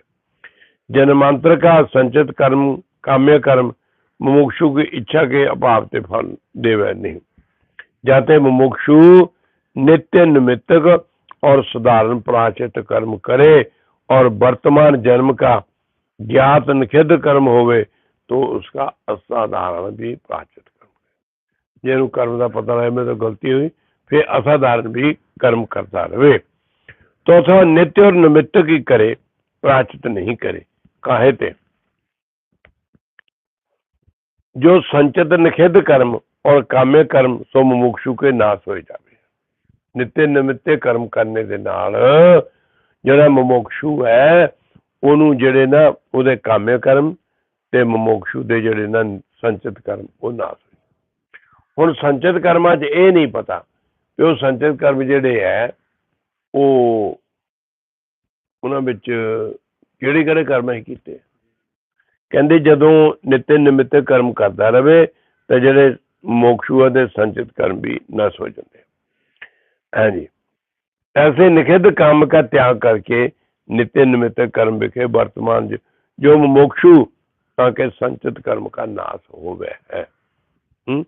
ਜਨਮੰਤਰ ਕਾ ਸੰਚਿਤ ਕਰਮ काम्य कर्म, मुमुक्षु की इच्छा के अभाव से फल देवे नहीं। जाते मुमुक्षु नित्य निमित्तक और साधारण प्राचित कर्म करे और वर्तमान जन्म का ज्ञात निषिद्ध कर्म होवे तो उसका असाधारण भी प्राचित कर्म जेनु कर्म का पता रहे में तो गलती हुई, फिर असाधारण भी कर्म करता रहे। तो नित्य और निमित्त की करे, प्राचित नहीं करे, काहे थे जो संचित निषेध कर्म और काम्य कर्म सो मुमुक्षु के नाश हो जावे ਨਿੱਤੇ ਨਿਮਿੱਤੇ ਕਰਮ ਕਰਨੇ ਦੇ ਨਾਲ ਜਿਹੜਾ ਮੁਮੋਕਸ਼ੂ ਹੈ ਉਹਨੂੰ ਜਿਹੜੇ ਨਾ ਉਹਦੇ ਕਾਮੇ ਕਰਮ ਤੇ ਮੁਮੋਕਸ਼ੂ ਦੇ ਜਿਹੜੇ ਨਾ ਸੰਚਿਤ ਕਰਮ ਉਹ ਨਾਸ਼ ਹੋ ਹੁਣ ਸੰਚਿਤ ਕਰਮਾਂ 'ਚ ਇਹ ਨਹੀਂ ਪਤਾ ਕਿ ਉਹ ਸੰਚਿਤ ਕਰਮ ਜਿਹੜੇ ਹੈ ਉਹ ਉਹਨਾਂ ਵਿੱਚ ਕਿਹੜੇ ਕਿਹੜੇ ਕਰਮ ਹੈ ਕੀਤੇ ਕਹਿੰਦੇ ਜਦੋਂ ਨਿੱਤੇ ਨਿਮਿੱਤ ਕਰਮ ਕਰਦਾ ਰਵੇ ਤਾਂ ਜਿਹੜੇ ਮੋਕਸ਼ੂਆ ਦੇ ਸੰਚਿਤ ਕਰਮ ਵੀ ਨਸ ਹੋ ਜਾਂਦੇ हैं जी ऐसे निषिद्ध काम का त्याग करके नित्य निमित्त कर्म विखे वर्तमान जो- जो मोक्षु के संचित कर्म का नाश हो गए है हम्म?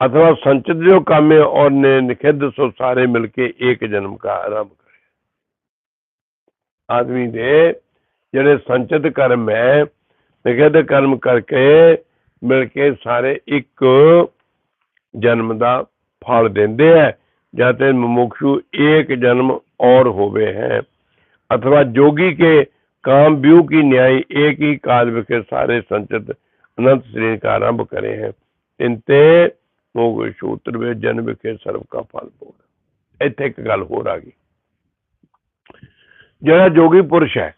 अथवा संचित जो काम्य और नि- निषिद्ध सो सारे मिलके एक जन्म का आरंभ करे आदमी दे ਜਿਹੜੇ ਸੰਚਿਤ ਕਰਮ ਹੈ ਨਿਖਿੱਧ ਕਰਮ ਕਰਕੇ ਮਿਲ ਕੇ ਸਾਰੇ ਇੱਕ ਜਨਮ ਦਾ ਫਲ ਦਿੰਦੇ ਹੈ जाते मुमुक्षु एक जन्म और होवे हैं अथवा जोगी के काम व्यू की न्याय एक ही काल के सारे संचित अनंत श्रेणी का आरंभ करे हैं इनते मोग सूत्र वे जन्म के सर्व का फल भोग ਇੱਥੇ ਇੱਕ ਗੱਲ ਹੋਰ ਆ ਗਈ ਜਿਹੜਾ ਜੋਗੀ ਪੁਰਸ਼ ਹੈ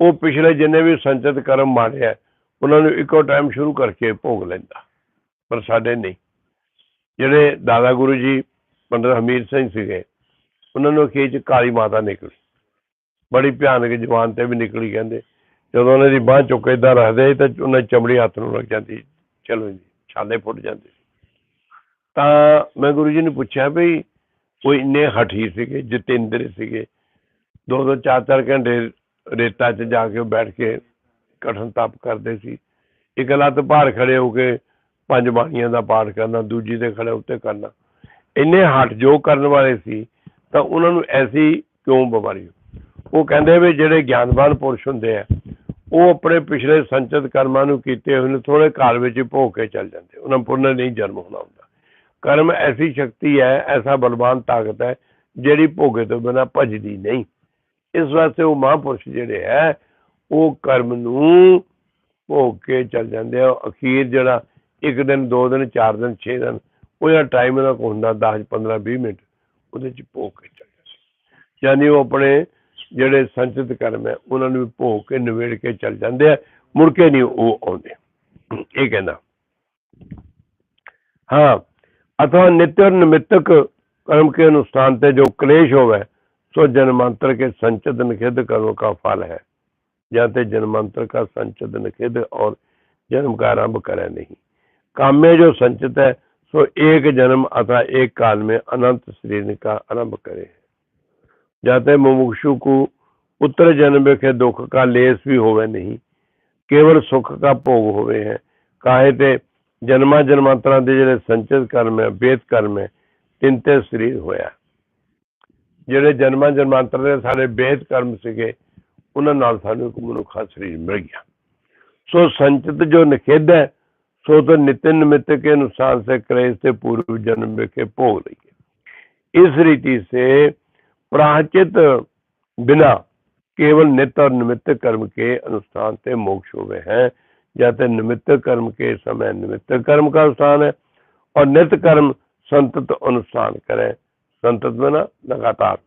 ਉਹ ਪਿਛਲੇ ਜਿੰਨੇ ਵੀ ਸੰਚਿਤ ਕਰਮ ਮਾਰੇ ਹੈ ਉਹਨਾਂ ਨੂੰ ਇੱਕੋ ਟਾਈਮ ਸ਼ੁਰੂ ਕਰਕੇ ਭੋਗ ਲੈਂਦਾ, ਪਰ ਸਾਡੇ ਨਹੀਂ। ਜਿਹੜੇ ਦਾਦਾ ਗੁਰੂ ਜੀ, ਪੰਡਤ ਹਮੀਰ ਸਿੰਘ ਸੀਗੇ, ਉਹਨਾਂ ਨੂੰ ਅਖੀਰ ਚ ਕਾਲੀ ਮਾਤਾ ਨਿਕਲੀ। ਬੜੀ ਭਿਆਨਕ ਜਵਾਨ ਤੇ ਵੀ ਨਿਕਲੀ ਕਹਿੰਦੇ। ਜਦੋਂ ਉਹਨਾਂ ਦੀ ਬਾਹ ਚੁੱਕ ਕੇ ਏਦਾਂ ਰੱਖਦੇ ਤਾਂ ਉਹਨਾਂ ਦੀ ਚਮੜੀ ਹੱਥ ਨੂੰ ਲੱਗ ਜਾਂਦੀ ਚਲੋ ਜੀ, ਛਾਲੇ ਫੁੱਟ ਜਾਂਦੇ ਸੀ। ਤਾਂ ਮੈਂ ਗੁਰੂ ਜੀ ਨੂੰ ਪੁੱਛਿਆ ਵੀ ਉਹ ਇੰਨੇ ਹਠੀ ਸੀਗੇ ਜਤਿੰਦਰ ਸੀਗੇ। ਦੋ ਦੋ ਚਾਰ ਚਾਰ ਘੰਟੇ ਰੇਤਾ 'ਚ ਜਾ ਕੇ ਬੈਠ ਕੇ ਕਠਨ ਤਪ ਕਰਦੇ ਸੀ। ਇੱਕ ਲੱਤ ਭਾਰ ਖੜੇ ਹੋ ਕੇ ਪੰਜ ਬਾਣੀਆਂ ਦਾ ਪਾਠ ਕਰਨਾ, ਦੂਜੀ ਦੇ ਖੜੇ ਉੱਤੇ ਕਰਨਾ। ਇੰਨੇ ਹੱਠ ਜੋ ਕਰਨ ਵਾਲੇ ਸੀ, ਤਾਂ ਉਹਨਾਂ ਨੂੰ ਐਸੀ ਕਿਉਂ ਬਿਮਾਰੀ ਉਹ ਕਹਿੰਦੇ ਵੀ ਜਿਹੜੇ ਗਿਆਨਵਾਨ ਪੁਰਸ਼ ਹੁੰਦੇ ਆ, ਉਹ ਆਪਣੇ ਪਿਛਲੇ ਸੰਚਿਤ ਕਰਮਾਂ ਨੂੰ ਕੀਤੇ ਹੋਏ ਨੂੰ ਥੋੜੇ ਕਾਲ ਵਿੱਚ ਭੋਗ ਕੇ ਚੱਲ ਜਾਂਦੇ। ਉਹਨਾਂ ਨੂੰ ਪੁਨਰ ਨਹੀਂ ਜਨਮ ਹੋਣਾ ਹੁੰਦਾ। ਕਰਮ ਐਸੀ ਸ਼ਕਤੀ ਹੈ, ਐਸਾ ਬਲਵਾਨ ਤਾਕਤ ਹੈ, ਜਿਹੜੀ ਭੋਗੇ ਤੋਂ ਬਿਨਾਂ ਭਜਦੀ ਨਹੀਂ। ਇਸ ਵਾਸਤੇ ਉਹ ਮਹਾਪੁਰਸ਼ ਜਿਹੜੇ ਹੈ, ਉਹ ਕਰਮ ਨੂੰ ਭੋਗ ਕੇ ਚੱਲ ਜਾਂਦੇ ਆ। ਅਖੀਰ ਜਿਹੜਾ ਇੱਕ ਦਿਨ, ਦੋ ਦਿਨ, ਚਾਰ ਦਿਨ, ਛੇ ਦਿਨ ਉਹ ਜਿਹੜਾ ਟਾਈਮ ਇਹਨਾਂ ਹੁੰਦਾ 10 15 20 ਮਿੰਟ। ਉਹਦੇ ਚ ਭੋਗ ਕੇ ਚੱਲ ਜਾਂਦੇ ਯਾਨੀ ਉਹ ਆਪਣੇ ਜਿਹੜੇ ਸੰਚਿਤ ਕਰਮ ਹੈ, ਉਹਨਾਂ ਨੂੰ ਵੀ ਭੋਗ ਕੇ ਨਿਵੇੜ ਕੇ ਚੱਲ ਜਾਂਦੇ ਆ। ਮੁੜ ਕੇ ਨਹੀਂ ਉਹ ਆਉਂਦੇ। ਇਹ ਕਹਿੰਦਾ, ਹਾਂ, ਅਥਵਾ ਨਿਤਯ ਨਿਮਿਤਕ ਕਰਮ ਕੇ ਅਨੁਸ਼ਠਾਨ ਤੇ ਜੋ ਕਲੇਸ਼ ਹੋਵੇ सो जन्मांतर के संचित निषेध कर्म का फल है जाते जन्मांतर का संचित निषेध और जन्म का आरंभ करे नहीं काम में जो संचित है सो एक जन्म अथवा एक काल में अनंत शरीर का आरंभ करे जाते मुमुक्षु को उत्तर जन्म के दुख का लेस भी होवे नहीं केवल सुख का भोग होवे है काहे ते ਜਨਮਾਂ ਜਨਮਾਂਤਰਾਂ ਦੇ ਜਿਹੜੇ ਸੰਚਿਤ ਕਰਮ ਹੈ ਵੇਦ ਕਰਮ ਹੈ ਤਿੰਨ ਤੇ ਸਰੀਰ ਹੋਇਆ ਜਿਹੜੇ ਜਨਮਾਂ ਜਨਮਾਂਤਰ ਦੇ ਸਾਡੇ ਵੇਦ ਕਰਮ ਸੀਗੇ ਉਹਨਾਂ ਨਾਲ ਸਾਨੂੰ ਇੱਕ ਮਨੁੱਖਾ ਸਰੀਰ ਮਿਲ ਗਿਆ ਸੋ ਸੰਚਿਤ ਜੋ ਨਿਖੇਧ ਹੈ ਸੋ तो नित्य निमित्त के अनुसार से क्लेश से पूर्व जन्म के भोग लिए इस रीति से प्राचित बिना केवल नित्य और निमित्त कर्म के अनुष्ठान से मोक्ष हुए हैं जाते निमित्त कर्म के समय निमित्त कर्म का अनुष्ठान है और नित्य कर्म संतत अनुष्ठान करें संतत बना लगातार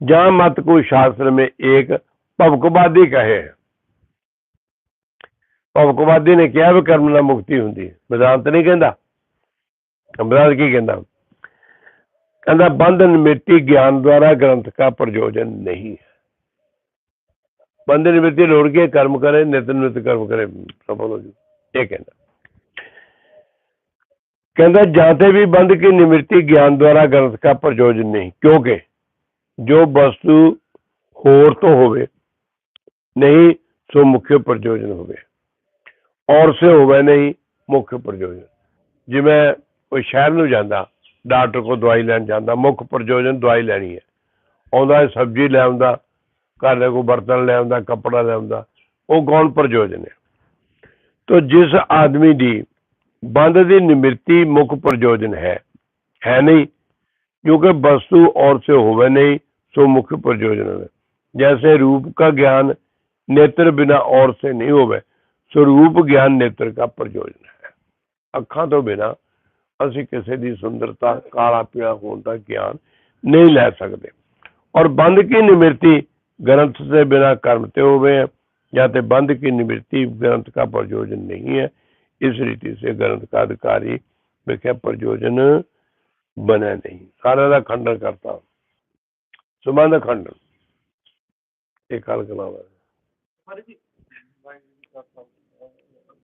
जहां मत को शास्त्र में एक ਭਵਕਵਾਦੀ ਕਹੇ ਭਵਕਵਾਦੀ ਨੇ ਕਿਹਾ ਵੀ ਕਰਮ ਨਾਲ ਮੁਕਤੀ ਹੁੰਦੀ ਹੈ ਵਿਦਾਂਤ ਨਹੀਂ ਕਹਿੰਦਾ ਅੰਬਰਾਜ ਕੀ ਕਹਿੰਦਾ ਕਹਿੰਦਾ ਬੰਧਨ ਮਿੱਟੀ ਗਿਆਨ ਦੁਆਰਾ ਗ੍ਰੰਥ का प्रयोजन नहीं है बंद निवृत्ति लोड़ के कर्म करे नित निमित्त कर्म करे सफल हो जू ये कहना ਕਹਿੰਦਾ ਜਾਂ ਜਾਤੇ ਵੀ ਬੰਦ ਕੀ ਨਿਮਰਤੀ ਗਿਆਨ ਦੁਆਰਾ ਗ੍ਰੰਥ ਕਾ ਪ੍ਰਯੋਜਨ ਨਹੀਂ, ਕਿਉਂਕਿ ਜੋ ਵਸਤੂ ਹੋਰ ਤੋਂ ਹੋਵੇ, ਨਹੀਂ, ਸੋ ਮੁੱਖ ਪ੍ਰਯੋਜਨ ਹੋਵੇ। ਔਰ ਸੇ ਹੋਵੇ ਨਹੀਂ, ਮੁੱਖ ਪ੍ਰਯੋਜਨ। ਜਿਵੇਂ ਕੋਈ ਸ਼ਹਿਰ ਨੂੰ ਜਾਂਦਾ, ਡਾਕਟਰ ਕੋ ਦਵਾਈ ਲੈਣ ਜਾਂਦਾ, ਮੁੱਖ ਪ੍ਰਯੋਜਨ ਦਵਾਈ ਲੈਣੀ ਹੈ। ਆਉਂਦਾ ਸਬਜ਼ੀ ਲੈ ਆਉਂਦਾ, ਘਰ ਦੇ ਕੋ ਬਰਤਨ ਲੈ ਆਉਂਦਾ, ਕੱਪੜਾ ਲੈ ਆਉਂਦਾ, ਉਹ ਕੌਣ ਪ੍ਰਯੋਜਨ ਹੈ? ਤੋ ਜਿਸ ਆਦਮੀ ਦੀ ਬੰਦ ਦੀ ਨਿਮਰਤੀ ਮੁੱਖ ਪ੍ਰਯੋਜਨ ਹੈ ਹੈ ਨਹੀਂ क्योंकि वस्तु और से होवे नहीं सो मुख्य प्रयोजन है जैसे रूप का ज्ञान नेत्र बिना और से नहीं होवे सो रूप ज्ञान नेत्र का प्रयोजन है ਅੱਖਾਂ ਤੋਂ ਬਿਨਾ ਅਸੀਂ ਕਿਸੇ ਦੀ ਸੁੰਦਰਤਾ ਕਾਲਾ ਪੀਲਾ ਹੋਣ ਦਾ ਗਿਆਨ ਨਹੀਂ ਲੈ ਸਕਦੇ और बंद की निवृत्ति ग्रंथ से बिना कर्म ते हुए हैं या तो बंद की निवृत्ति ग्रंथ का प्रयोजन नहीं है इस रीति से ग्रंथ कार्यकारी विख्या प्रयोजन बने नहीं। सारा का खंडन करता सुबह खंडन। एक काल नाम है